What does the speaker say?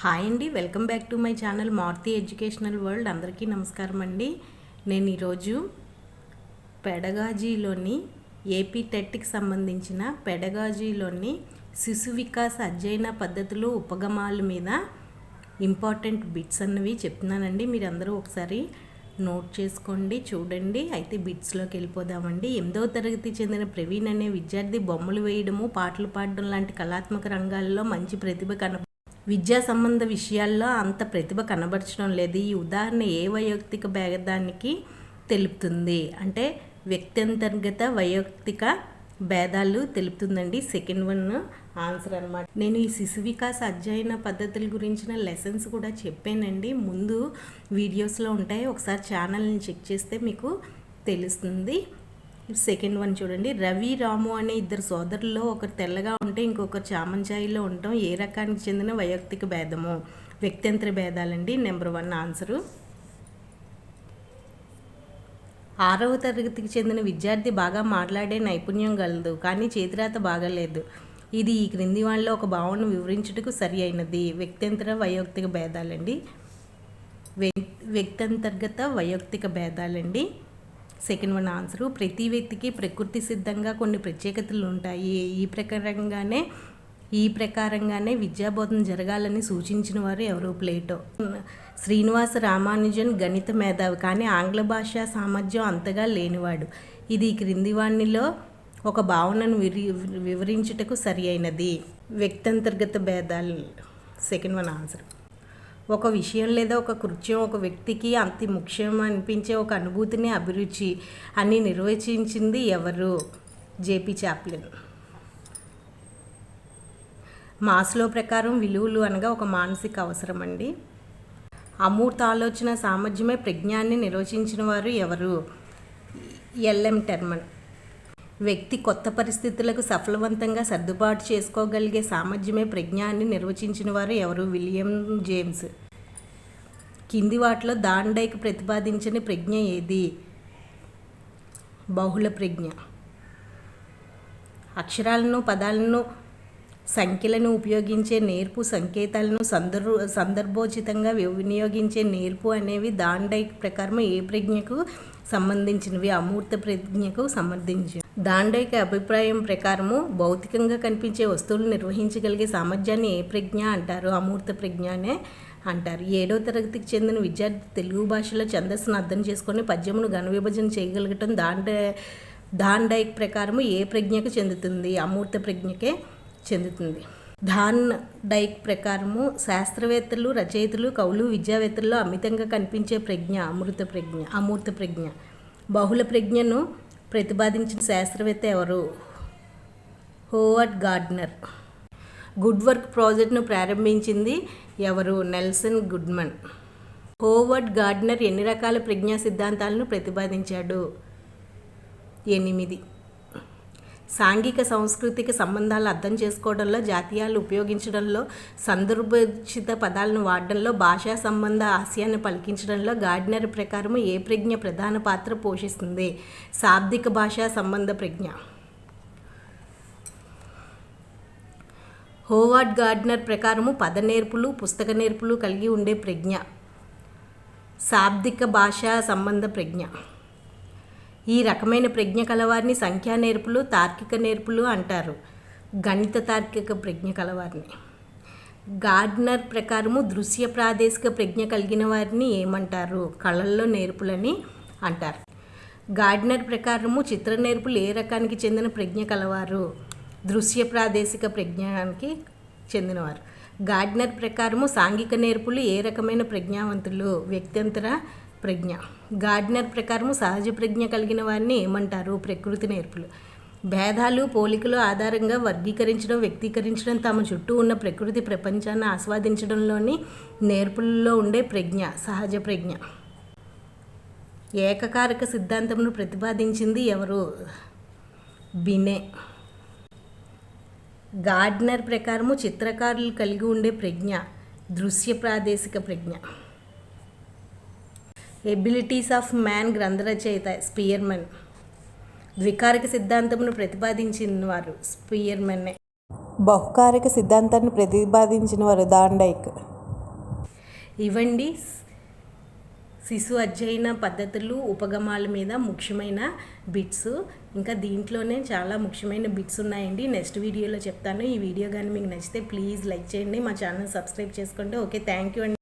Hi అండి welcome back to my channel Maruti educational world. అందరికీ నమస్కారం అండి. నేను ఈరోజు పెడగాజీలోని ఏపీ టెట్కి సంబంధించిన పెడగాజీలోని శిశు వికాస్ అధ్యయన పద్ధతులు ఉపగమాల మీద ఇంపార్టెంట్ బిట్స్ అన్నవి చెప్తున్నానండి. మీరు అందరూ ఒకసారి నోట్ చేసుకోండి చూడండి. అయితే బిట్స్లోకి వెళ్ళిపోదామండి. ఎనిమిదవ తరగతి చెందిన ప్రవీణ్ అనే విద్యార్థి బొమ్మలు వేయడము పాటలు పాడడం లాంటి కళాత్మక రంగాల్లో మంచి ప్రతిభ కన విద్యా సంబంధ విషయాల్లో అంత ప్రతిభ కనబరచడం లేదు. ఈ ఉదాహరణ ఏ వైయక్తిక భేదానికి తెలుపుతుంది? అంటే వ్యక్తంతర్గత వైయక్తిక భేదాలు తెలుపుతుందండి. సెకండ్ వన్ ఆన్సర్ అనమాట నేను ఈ శిశు వికాస్ అధ్యయన పద్ధతుల గురించిన లెసన్స్ కూడా చెప్పానండి. ముందు వీడియోస్లో ఉంటాయి. ఒకసారి ఛానల్ని చెక్ చేస్తే మీకు తెలుస్తుంది. సెకండ్ వన్ చూడండి. రవి రాము అనే ఇద్దరు సోదరుల్లో ఒకరు తెల్లగా ఉంటే ఇంకొకరు చామంచాయిలో ఉండటం ఏ రకానికి చెందిన వైయక్తిక భేదము? వ్యక్తంతర భేదాలండి. Number one answer. ఆరవ తరగతికి చెందిన విద్యార్థి బాగా మాట్లాడే నైపుణ్యం గలదు కానీ చేతిరాత బాగలేదు. ఇది ఈ క్రింది వాళ్ళలో ఒక భావనను వివరించుటకు సరి అయినది వ్యక్తంతర వైయక్తిక భేదాలండి. వ్యక్తంతర్గత వైయక్తిక భేదాలండి. Second one answer. ప్రతి వ్యక్తికి ప్రకృతి సిద్ధంగా కొన్ని ప్రత్యేకతలు ఉంటాయి. ఈ ప్రకారంగానే ఈ ప్రకారంగానే విద్యాబోధన జరగాలని సూచించిన వారు ఎవరు? ప్లేటో. శ్రీనివాస రామానుజన్ గణిత మేధావి కానీ ఆంగ్ల భాష సామర్థ్యం అంతగా లేనివాడు. ఇది క్రింది వాణిలో ఒక భావనను విరి వివరించుటకు సరి అయినది. వ్యక్తంతర్గత భేదాలు. Second one answer. ఒక విషయం లేదా ఒక కృత్యం ఒక వ్యక్తికి అంత ముఖ్యం అనిపించే ఒక అనుభూతిని అభిరుచి అని నిర్వచించింది ఎవరు? JP Chaplin. మాస్లో ప్రకారం విలువలు అనగా ఒక మానసిక అవసరం అండి. అమూర్త ఆలోచన సామర్థ్యమే ప్రజ్ఞాన్ని నిర్వచించిన వారు ఎవరు? LM Terman. వ్యక్తి కొత్త పరిస్థితులకు సఫలవంతంగా సర్దుబాటు చేసుకోగలిగే సామర్థ్యమే ప్రజ్ఞాన్ని నిర్వచించిన వారు ఎవరు? William James. కింది వాటిలో దాండైక్ ప్రతిపాదించిన ప్రజ్ఞ ఏది? బహుళ ప్రజ్ఞ. అక్షరాలను పదాలను సంఖ్యలను ఉపయోగించే నేర్పు సంకేతాలను సందర్భ సందర్భోచితంగా వినియోగించే నేర్పు అనేవి దాండైక్ ప్రకారం ఏ ప్రజ్ఞకు సంబంధించినవి? అమూర్త ప్రజ్ఞకు సంబంధించి దాండైక్ అభిప్రాయం ప్రకారము భౌతికంగా కనిపించే వస్తువులు నిర్వహించగలిగే సామర్థ్యాన్ని ఏ ప్రజ్ఞ అంటారు? అమూర్త ప్రజ్ఞ అనే అంటారు. ఏడో తరగతికి చెందిన విద్యార్థి తెలుగు భాషలో ఛందస్సును అర్థం చేసుకొని పద్యమును ఘన విభజన చేయగలగటం దాండ దాండైక్ ప్రకారము ఏ ప్రజ్ఞకు చెందుతుంది? అమూర్త ప్రజ్ఞకే చెందుతుంది. ధాన్ డైక్ ప్రకారము శాస్త్రవేత్తలు రచయితలు కవులు విద్యావేత్తల్లో అమితంగా కనిపించే ప్రజ్ఞ అమృత ప్రజ్ఞ అమూర్త ప్రజ్ఞ. బహుళ ప్రజ్ఞను ప్రతిపాదించిన శాస్త్రవేత్త ఎవరు? Howard Gardner. గుడ్ వర్క్ ప్రాజెక్ట్ను ప్రారంభించింది ఎవరు? నెల్సన్ గుడ్మన్. హోవర్డ్ గార్డ్నర్ ఎన్ని రకాల ప్రజ్ఞా సిద్ధాంతాలను ప్రతిపాదించాడు? ఎనిమిది. సాంఘిక సాంస్కృతిక సంబంధాలు అర్థం చేసుకోవడంలో జాతీయాలు ఉపయోగించడంలో సందర్భోచిత పదాలను వాడడంలో భాషా సంబంధ ఆశయాన్ని పలికించడంలో గార్డినర్ ప్రకారం ఏ ప్రజ్ఞ ప్రధాన పాత్ర పోషిస్తుంది? శాబ్దిక భాషా సంబంధ ప్రజ్ఞ. హోవార్డ్ గార్డినర్ ప్రకారము పద నేర్పులు పుస్తక నేర్పులు కలిగి ఉండే ప్రజ్ఞ. శాబ్దిక భాషా సంబంధ ప్రజ్ఞ. ఈ రకమైన ప్రజ్ఞ కలవారిని సంఖ్యా నేర్పులు తార్కిక నేర్పులు అంటారు. గణిత తార్కిక ప్రజ్ఞ కలవారిని. గార్డ్నర్ ప్రకారము దృశ్య ప్రాదేశిక ప్రజ్ఞ కలిగిన వారిని ఏమంటారు? కళల్లో నేర్పులని అంటారు. గార్డ్నర్ ప్రకారము చిత్ర నేర్పులు ఏ రకానికి చెందిన ప్రజ్ఞ కలవారు? దృశ్య ప్రాదేశిక ప్రజ్ఞానికి చెందినవారు. గార్డ్నర్ ప్రకారము సాంఘిక నేర్పులు ఏ రకమైన ప్రజ్ఞావంతులు? వ్యక్తంతర ప్రజ్ఞ. గార్డ్నర్ ప్రకారము సహజ ప్రజ్ఞ కలిగిన వారిని ఏమంటారు? ప్రకృతి నేర్పులు. భేదాలు పోలికలు ఆధారంగా వర్గీకరించడం వ్యక్తీకరించడం తమ చుట్టూ ఉన్న ప్రకృతి ప్రపంచాన్ని ఆస్వాదించడంలోని నేర్పులలో ఉండే ప్రజ్ఞ సహజ ప్రజ్ఞ. ఏకకారక సిద్ధాంతమును ప్రతిపాదించింది ఎవరు? బినే గార్డ్నర్ ప్రకారము చిత్రకారులు కలిగి ఉండే ప్రజ్ఞ దృశ్య ప్రాదేశిక ప్రజ్ఞ. ఎబిలిటీస్ ఆఫ్ మ్యాన్ గ్రంథరచయిత స్పియర్మన్. ద్వికారక సిద్ధాంతమును ప్రతిపాదించిన వారు స్పియర్మన్నే. బహుకారక సిద్ధాంతాన్ని ప్రతిపాదించిన వారు దాండైక్ ఇవ్వండి శిశు అధ్యయన పద్ధతులు ఉపగమాల మీద ముఖ్యమైన బిట్స్. ఇంకా దీంట్లోనే చాలా ముఖ్యమైన బిట్స్ ఉన్నాయండి. నెక్స్ట్ వీడియోలో చెప్తాను. ఈ వీడియో కానీ మీకు నచ్చితే ప్లీజ్ లైక్ చేయండి. మా ఛానల్ సబ్స్క్రైబ్ చేసుకోండి. ఓకే థ్యాంక్ యూ అండి.